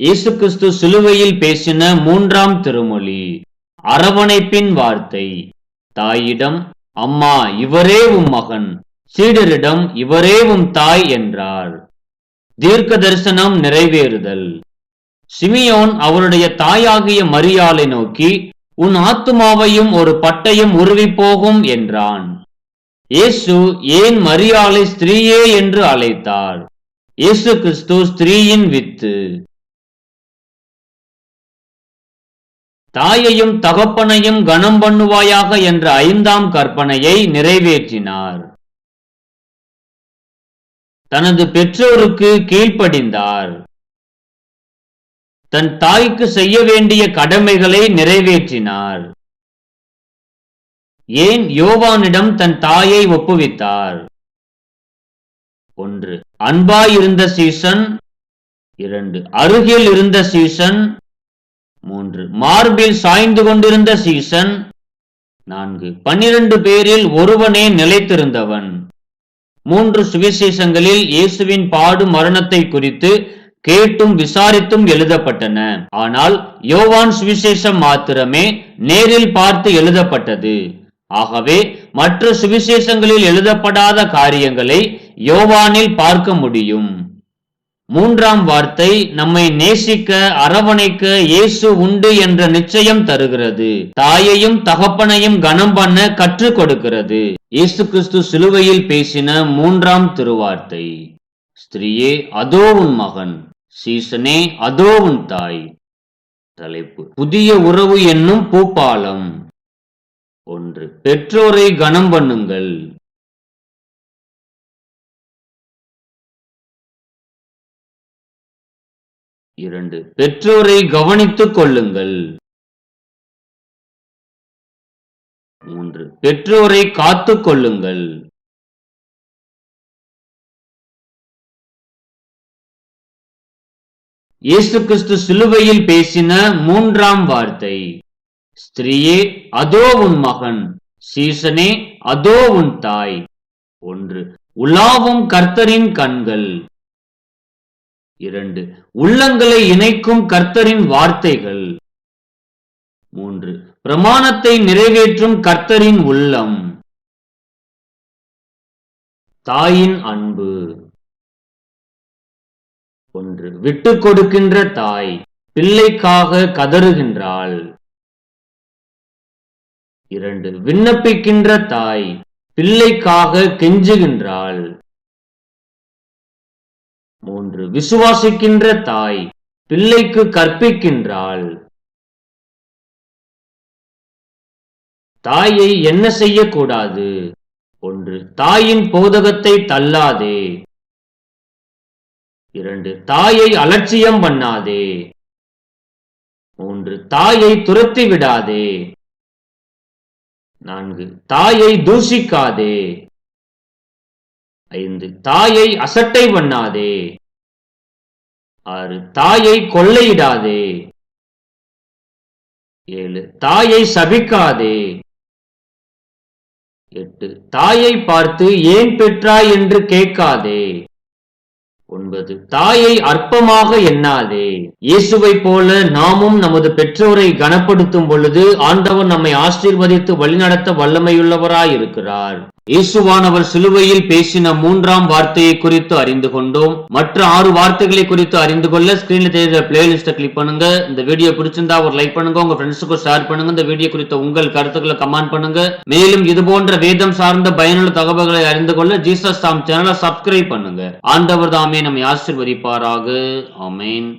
இயேசு கிறிஸ்து சிலுவையில் பேசின மூன்றாம் திருமொழி அரவணைப்பின் வார்த்தை. தாயிடம் அம்மா இவரே உம் மகன். சீடரிடம் இவரே உம் தாய் என்றார். தீர்க்க தரிசனம் நிறைவேறுதல். சிமியோன் அவருடைய தாயாகிய மரியாளை நோக்கி உன் ஆத்துமாவையும் ஒரு பட்டயம் உருவி போகும் என்றான். இயேசு ஏன் மரியாளை ஸ்திரீயே என்று அழைத்தார்? இயேசு கிறிஸ்து ஸ்திரீயின் வித்து தாயையும் தகப்பனையும் கனம் பண்ணுவாயாக என்ற ஐந்தாம் கற்பனையை நிறைவேற்றினார். தனது பெற்றோருக்கு கீழ்ப்படிந்தார். தன் தாய்க்கு செய்ய வேண்டிய கடமைகளை நிறைவேற்றினார். ஏன் யோவானிடம் தன் தாயை ஒப்புவித்தார்? ஒன்று அன்பாயிருந்த சீசன். இரண்டு அருகில் இருந்த சீசன். மூன்று. மார்பில் சாய்ந்து கொண்டிருந்த சீசன் நான்கு. பன்னிரண்டு பேரில் ஒருவனே நிலைத்திருந்தவன். மூன்று சுவிசேஷங்களில் இயேசுவின் பாடு மரணத்தை குறித்து கேட்டும் விசாரித்தும் எழுதப்பட்டன. ஆனால் யோவான் சுவிசேஷம் மாத்திரமே நேரில் பார்த்து எழுதப்பட்டது. ஆகவே மற்ற சுவிசேஷங்களில் எழுதப்படாத காரியங்களை யோவானில் பார்க்க முடியும். மூன்றாம் வார்த்தை நம்மை நேசிக்க அரவணைக்க இயேசு உண்டு என்ற நிச்சயம் தருகிறது. தாயையும் தகப்பனையும் கனம் பண்ண கற்றுக் கொடுக்கிறது. இயேசு கிறிஸ்து சிலுவையில் பேசின மூன்றாம் திருவார்த்தை. ஸ்திரீயே அதோ உன் மகன். சீசனே அதோ உன் தாய். தலைப்பு புதிய உறவு என்னும் பூப்பாலம். ஒன்று பெற்றோரை கனம் பண்ணுங்கள். இரண்டு. பெற்றோரை கவனித்துக் கொள்ளுங்கள். மூன்று. பெற்றோரை காத்துக் கொள்ளுங்கள். இயேசு கிறிஸ்து சிலுவையில் பேசின மூன்றாம் வார்த்தை. ஸ்திரீயே அதோ உன் மகன். சீசனே அதோ உன் தாய். ஒன்று. உலாவும் கர்த்தரின் கண்கள். இரண்டு உள்ளங்களை இணைக்கும் கர்த்தரின் வார்த்தைகள். மூன்று பிரமாணத்தை நிறைவேற்றும் கர்த்தரின் உள்ளம். தாயின் அன்பு. ஒன்று விட்டு கொடுக்கின்ற தாய் பிள்ளைக்காக கதறுகின்றாள். இரண்டு விண்ணப்பிக்கின்ற தாய் பிள்ளைக்காக கெஞ்சுகின்றாள். மூன்று. விசுவாசிக்கின்ற தாய் பிள்ளைக்கு கற்பிக்கின்றாள். தாயை என்ன செய்யக்கூடாது? ஒன்று. தாயின் போதகத்தை தள்ளாதே. இரண்டு. தாயை அலட்சியம் பண்ணாதே. மூன்று. தாயை துரத்தி விடாதே நான்கு. தாயை தூஷிக்காதே. ஐந்து. தாயை அசட்டை பண்ணாதே. ஆறு. தாயை கொள்ளையிடாதே. ஏழு. தாயை சபிக்காதே. எட்டு. தாயை பார்த்து ஏன் பெற்றாய் என்று கேட்காதே. ஒன்பது. தாயை அற்பமாக எண்ணாதே. இயேசுவை போல நாமும் நமது பெற்றோரை கனப்படுத்தும் பொழுது ஆண்டவர் நம்மை ஆசீர்வதித்து வழிநடத்த வல்லமையுள்ளவராய் இருக்கிறார் இயேசுவானவர் சிலுவையில் பேசின மூன்றாம் வார்த்தையை குறித்து அறிந்து கொண்டோம். மற்ற ஆறு வார்த்தைகளை குறித்து அறிந்து கொள்ள ஸ்கிரீன்ல தெரியுற பிளேலிஸ்ட கிளிக் பண்ணுங்க. இந்த வீடியோ பிடிச்சிருந்தா ஒரு லைக் பண்ணுங்க. உங்க ஃப்ரெண்ட்ஸுக்கும் ஷேர் பண்ணுங்க. இந்த வீடியோ குறித்த உங்கள் கருத்துக்களை கமெண்ட் பண்ணுங்க. மேலும் இது போன்ற வேதம் சார்ந்த பயனுள்ள தகவல்களை அறிந்து கொள்ள ஜீசஸ் தாம் சேனலை சப்ஸ்கிரைப் பண்ணுங்க. ஆண்டவர் தாமே நம்மை ஆசிர்வதிப்பாராக. ஆமேன்